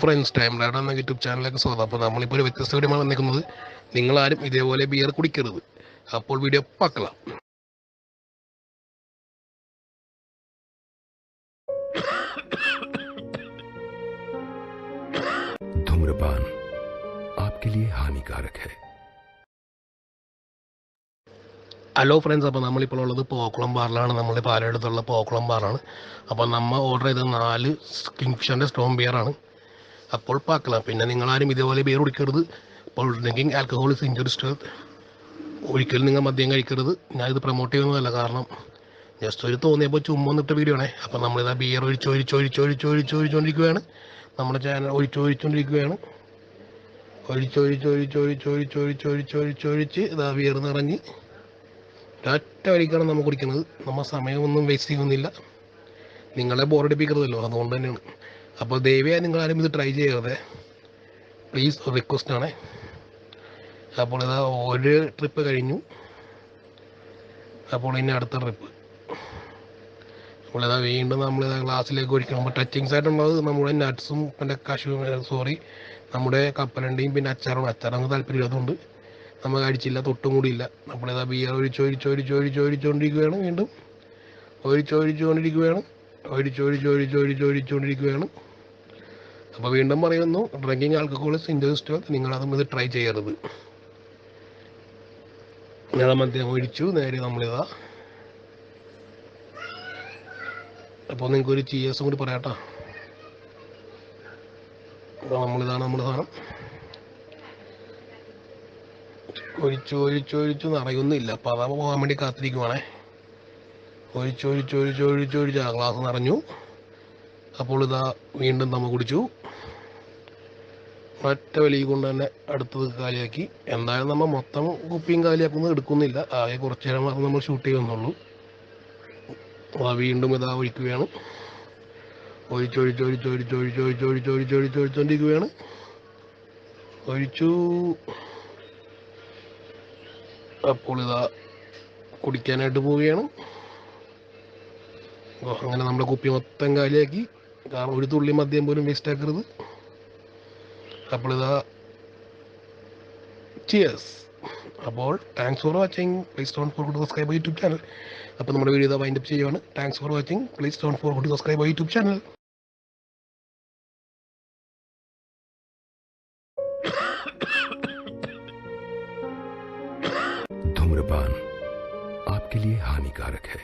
Friends time laid എന്ന YouTube ചാനലിലേക്ക് സ്വാഗതം അപ്പോൾ നമ്മളിപ്പോൾ ഒരു വ്യത്യസ്ത വീഡിയോ വന്നിരിക്കുന്നത് നിങ്ങളാരും ഇതേപോലെ ബിയർ കുടിക്കരുത് അപ്പോൾ വീഡിയോ പാക്കലാം धूम्रपान आपके लिए हानिकारक है ഹലോ ഫ്രണ്ട്സ് അപ്പോൾ നമ്മളിപ്പോൾ ഉള്ളത് പോക്കുളം ബാറിലാണ് നമ്മുടെ പാലയെടുത്തുള്ള പോക്കുളം ബാറാണ് അപ്പോൾ നമ്മൾ ഓർഡർ ചെയ്തത് നാല് കിങ്ഫിഷറിൻ്റെ സ്റ്റോൺ ബിയറാണ് അപ്പോൾ പാക്കലാം പിന്നെ നിങ്ങൾ ആരും ഇതേപോലെ ബിയർ കുടിക്കരുത് അപ്പോൾ ഡ്രിങ്കിങ് ആൽക്കഹോൾ ഇസ് ഒരിക്കലും നിങ്ങൾ മദ്യം കഴിക്കരുത് ഞാൻ ഇത് പ്രൊമോട്ട് ചെയ്യുന്നതല്ല കാരണം ജസ്റ്റ് ഒരു തോന്നിയപ്പോൾ ചുമ്മാ വന്നിട്ട വീഡിയോ ആണേ അപ്പോൾ നമ്മളിതാ ബിയർ ഒഴിച്ച് ഒഴിച്ച് ഒഴിച്ച് ഒഴിച്ച് ഒഴിച്ച് ഒഴിച്ചുകൊണ്ടിരിക്കുകയാണ് നമ്മുടെ ചാനൽ ഒഴിച്ച് ഒഴിച്ചുകൊണ്ടിരിക്കുകയാണ് ഒഴിച്ച് ഒഴിച്ച് ഒഴിച്ച് ഒഴിച്ച് ഒഴിച്ച് ഒഴിച്ച് ഒഴിച്ച് ഒഴിച്ച് ഒഴിച്ച് ഇതാ ബിയർ നിറഞ്ഞ് ഒറ്റ വഴിക്കാണ് നമ്മൾ കുടിക്കുന്നത് നമ്മൾ സമയമൊന്നും വേസ്റ്റ് ചെയ്യുന്നില്ല നിങ്ങളെ ബോറടിപ്പിക്കരുതല്ലോ അതുകൊണ്ട് തന്നെയാണ് അപ്പോൾ ദയവായി നിങ്ങളാരും ഇത് ട്രൈ ചെയ്യരുത്. പ്ലീസ് റിക്വസ്റ്റ് ആണേ. അപ്പോൾ ഇതാ ഒരു ട്രിപ്പ് കഴിഞ്ഞു. അപ്പോൾ ഇനി അടുത്ത ട്രിപ്പ് അപ്പോൾ ഇതാ വീണ്ടും നമ്മളിതാ ഗ്ലാസ്സിലേക്ക് ഒഴിക്കണം. അപ്പോൾ ടച്ചിങ്സ് ആയിട്ടുള്ളത് നമ്മുടെ നട്ട്സും പിന്നെ കശു സോറി നമ്മുടെ കപ്പലണ്ടിയും പിന്നെ അച്ചാറും. അച്ചാറൊന്നും താല്പര്യമില്ലാത്തതുകൊണ്ട് നമ്മൾ കഴിച്ചില്ല തൊട്ടും കൂടിയില്ല. നമ്മളിതാ ബിയർ ഒഴിച്ചൊഴിച്ചൊഴിച്ചൊഴിച്ചൊഴിച്ചുകൊണ്ടിരിക്കുകയാണ് ഒഴിച്ച് ഒഴിച്ച് ഒഴിച്ച് വീണ്ടും. ഒഴിച്ച് ഒഴിച്ചുകൊണ്ടിരിക്കുകയാണ് ഒഴിച്ച് ഒഴിച്ച് ഒഴിച്ച് ഒഴിച്ച് ഒഴിച്ചുകൊണ്ടിരിക്കുകയാണ് അപ്പോൾ വീണ്ടും പറയുന്നു ഡ്രിങ്കിങ് ആൽക്കഹോൾ ഇൻഡസ്ട്രിയൽ നിങ്ങളതും ഇത് ട്രൈ ചെയ്യരുത്. ഞാൻ മദ്യം ഒഴിച്ചു നേരെ നമ്മളിതാ. അപ്പോൾ നിങ്ങൾക്ക് ഒരു ചീയേഴ്സും കൂടി പറയാട്ടോ. അപ്പോൾ നമ്മളിതാണ് നമ്മുടെ സാധനം. ഒഴിച്ചു ഒഴിച്ചു ഒഴിച്ചു നിറയൊന്നുമില്ല അപ്പോൾ അതാ പോകാൻ വേണ്ടി കാത്തിരിക്കുവാണേ. ഒഴിച്ചു ഒഴിച്ചു ഒഴിച്ചു ഒഴിച്ചു ആ ഗ്ലാസ് നിറഞ്ഞു. അപ്പോൾ ഇതാ വീണ്ടും നമ്മൾ കുടിച്ചു. ഒറ്റ വലി കൊണ്ട് തന്നെ അടുത്തത് കാലിയാക്കി. എന്തായാലും നമ്മൾ മൊത്തം കുപ്പിയും കാലിയാക്കുന്നത് എടുക്കുന്നില്ല. ആകെ കുറച്ച് നേരം മാത്രം നമ്മൾ ഷൂട്ട് ചെയ്യുന്നുള്ളൂ അതാ വീണ്ടും ഇതാ ഒഴിക്കുകയാണ്. ഒഴിച്ചൊഴിച്ച് ഒഴിച്ചൊഴിച്ച് ഒഴിച്ചൊഴിച്ച് ഒഴിച്ചൊഴിച്ച് ഒഴിച്ച് ഒഴിച്ചുകൊണ്ടിരിക്കുകയാണ് ഒഴിച്ചു അപ്പോൾ ഇതാ കുടിക്കാനായിട്ട് പോവുകയാണ് ഓ, അങ്ങനെ നമ്മുടെ കുപ്പി മൊത്തം കാലിയാക്കി കാരണം ഒരു തുള്ളി മദ്യം പോലും വേസ്റ്റ് ആക്കരുത് അപ്പോൾ ഇതാ ചിയേഴ്സ് അപ്പോൾ thanks for watching please don't for subscribe YouTube channel അപ്പോൾ നമ്മുടെ വീഡിയോ ഇതാ വൈൻഡപ്പ് ചെയ്യുവാണ് thanks for watching please don't for subscribe YouTube channel धूम्रपान आपके लिए हानिकारक है